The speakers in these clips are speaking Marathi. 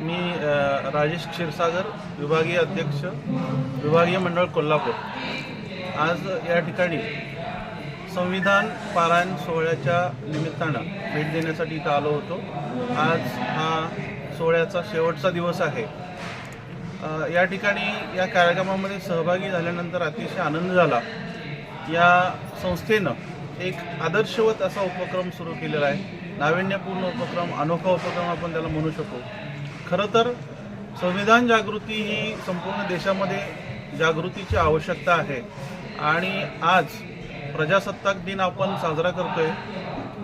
मी राजेश क्षीरसागर विभागीय अध्यक्ष विभागीय मंडळ कोल्हापूर. आज या ठिकाणी संविधान पारायण सोहळ्याच्या निमित्तानं भेट देण्यासाठी इथं आलो होतो. आज हा सोहळ्याचा शेवटचा दिवस आहे. या ठिकाणी या कार्यक्रमामध्ये सहभागी झाल्यानंतर अतिशय आनंद झाला. या संस्थेनं एक आदर्शवत असा उपक्रम सुरू केलेला आहे. नाविन्यपूर्ण उपक्रम अनोखा उपक्रम आपण त्याला म्हणू शकू. खरं तर संविधान जागृती ही संपूर्ण देशामध्ये जागृतीची आवश्यकता आहे. आणि आज प्रजासत्ताक दिन आपण साजरा करतोय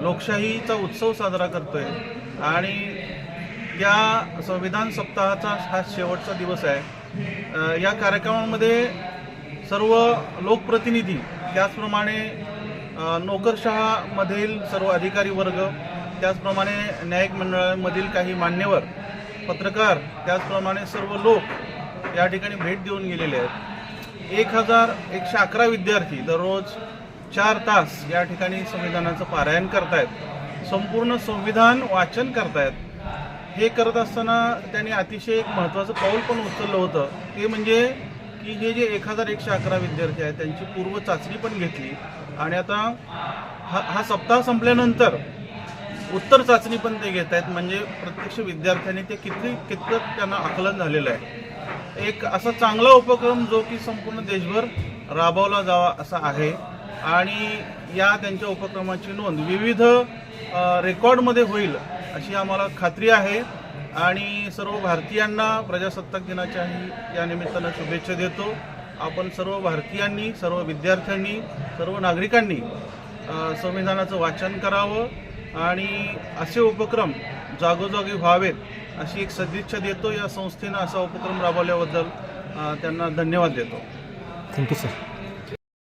लोकशाहीचा उत्सव साजरा करतोय आणि या संविधान सप्ताहाचा हा शेवटचा दिवस आहे. या कार्यक्रमामध्ये सर्व लोकप्रतिनिधी त्याचप्रमाणे नोकरशहामधील सर्व अधिकारी वर्ग त्याचप्रमाणे न्यायिक मंडळामधील काही मान्यवर पत्रकार त्याचप्रमाणे सर्व लोक या ठिकाणी भेट देऊन गेलेले आहेत. एक हजार एकशे अकरा विद्यार्थी दररोज चार तास या ठिकाणी संविधानाचं पारायण करतायत. संपूर्ण संविधान वाचन करतायत. हे करत असताना त्यांनी अतिशय एक महत्त्वाचं पाऊल पण उचललं होतं. ते म्हणजे की हे जे एक हजार एकशे अकरा विद्यार्थी आहेत त्यांची पूर्व चाचणी पण घेतली. आणि आता हा हा सप्ताह संपल्यानंतर उत्तर चाचणी पण ते घेत आहेत म्हणजे प्रत्यक्ष विद्यार्थ्यांनी ते किती कितपत त्यांना आकलन झालेलं आहे. एक असा चांगला उपक्रम जो की संपूर्ण देशभर राबवला जावा असा आहे. आणि या त्यांच्या उपक्रमाची नोंद विविध रेकॉर्डमध्ये होईल अशी आम्हाला खात्री आहे. आणि सर्व भारतीयांना प्रजासत्ताक दिनाच्याही या निमित्तानं शुभेच्छा देतो. आपण सर्व भारतीयांनी सर्व विद्यार्थ्यांनी सर्व नागरिकांनी संविधानाचं वाचन करावं. आणि असे उपक्रम जागोजागी व्हावेत अशी एक सदिच्छा देतो या संस्थेनं असा उपक्रम राबवल्याबद्दल त्यांना धन्यवाद देतो. Thank you sir